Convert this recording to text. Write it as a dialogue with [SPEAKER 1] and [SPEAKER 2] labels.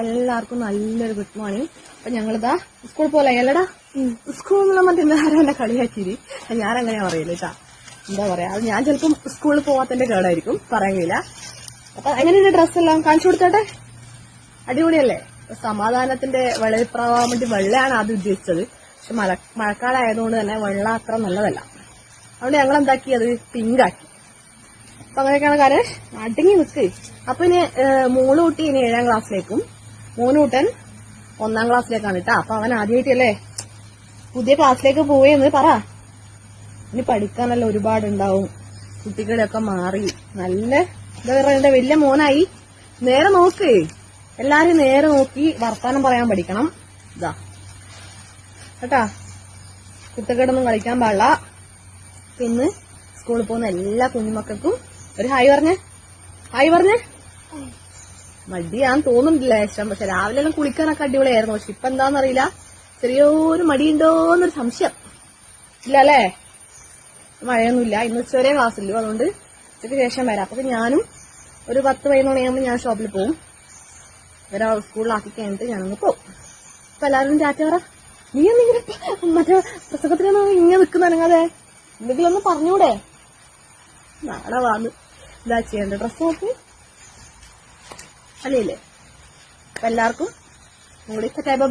[SPEAKER 1] എല്ലാവർക്കും നല്ലൊരു good morning അപ്പൊ ഞങ്ങളിതാ സ്കൂൾ പോലെ അല്ലടാ? സ്കൂളിൽ മറ്റേ നേരം എന്നെ കളിയാക്കിരി ഞാൻ അങ്ങനെ പറയില്ല എന്താ പറയാ അത് ഞാൻ ചിലപ്പം സ്കൂളിൽ പോവാത്തതിന്റെ കേടായിരിക്കും പറയാൻ കഴിയില്ല അപ്പൊ എങ്ങനെയുണ്ട് ഡ്രസ് എല്ലാം? കാണിച്ചു കൊടുത്തോട്ടെ? അടിപൊളിയല്ലേ? സമാധാനത്തിന്റെ വെള്ളപ്രാവാൻ വേണ്ടി വെള്ളയാണ് ആദ്യം ഉദ്ദേശിച്ചത്. പക്ഷെ മഴ മഴക്കാലായതുകൊണ്ട് തന്നെ വെള്ളം അത്ര നല്ലതല്ല. അതുകൊണ്ട് ഞങ്ങൾ എന്താക്കി? അത് പിങ്കാക്കി അപ്പൊ അങ്ങനെയൊക്കെയാണ് കാര്യം. അടങ്ങി നിൽക്ക് അപ്പൊ ഇനി മൂളുകൂട്ടി ഇനി ഏഴാം ക്ലാസ്സിലേക്കും മൂന്ന് കൂട്ടൻ ഒന്നാം ക്ലാസ്സിലേക്കാണ് കേട്ടോ അപ്പൊ അവൻ ആദ്യമായിട്ടല്ലേ പുതിയ ക്ലാസ്സിലേക്ക് പോവേന്ന് പറ. ഇനി പഠിക്കാനല്ല ഒരുപാട് ഉണ്ടാവും കുട്ടികളെയൊക്കെ മാറി. നല്ല എന്താ പറയുക വലിയ മോനായി. നേരെ നോക്ക്. എല്ലാരും നേരെ നോക്കി വർത്താനം പറയാൻ പഠിക്കണം. ഇതാ കേട്ടാ? കുട്ടികളൊന്നും കളിക്കാൻ പാടില്ല. പിന്നെ സ്കൂളിൽ പോകുന്ന എല്ലാ കുഞ്ഞുമക്കൾക്കും ഒരു ഹായ് പറഞ്ഞേ. ഹായ് പറഞ്ഞേ. മടിയാന്ന് തോന്നുന്നില്ല ഇഷ്ടം. പക്ഷെ രാവിലെ എല്ലാം കുളിക്കാനൊക്കെ അടിപൊളിയായിരുന്നു. പക്ഷെ ഇപ്പൊ എന്താന്നറിയില്ല ചെറിയൊരു മടിയുണ്ടോന്നൊരു സംശയം. ഇല്ല അല്ലേ? മഴയൊന്നുമില്ല. ഇന്ന് ഉച്ചവരെ ക്ലാസ് ഇല്ലു അതുകൊണ്ട് ഉച്ചയ്ക്ക് ശേഷം വരാം. അപ്പൊ ഞാനും ഒരു പത്ത് പതിനൊന്ന് മണിയാകുമ്പോൾ ഞാൻ ഷോപ്പിൽ പോകും ഇവരെ സ്കൂളിലാക്കി കഴിഞ്ഞിട്ട് ഞാനങ്ങ് പോകും അപ്പൊ എല്ലാവരും ചാറ്റാറ നീ എന്തെങ്കിലും മറ്റേ പുസ്തകത്തിലൊന്നും ഇങ്ങനെ നിൽക്കുന്നനങ്ങാതെ എന്തെങ്കിലും ഒന്ന് പറഞ്ഞൂടെ? നാളെ വാന്ന് ഇതാ ചെയ്യേണ്ട ഡ്രസ്സ് നോക്ക്. അല്ലേ? എല്ലാവർക്കും കൂടി സെറ്റായപ്പോ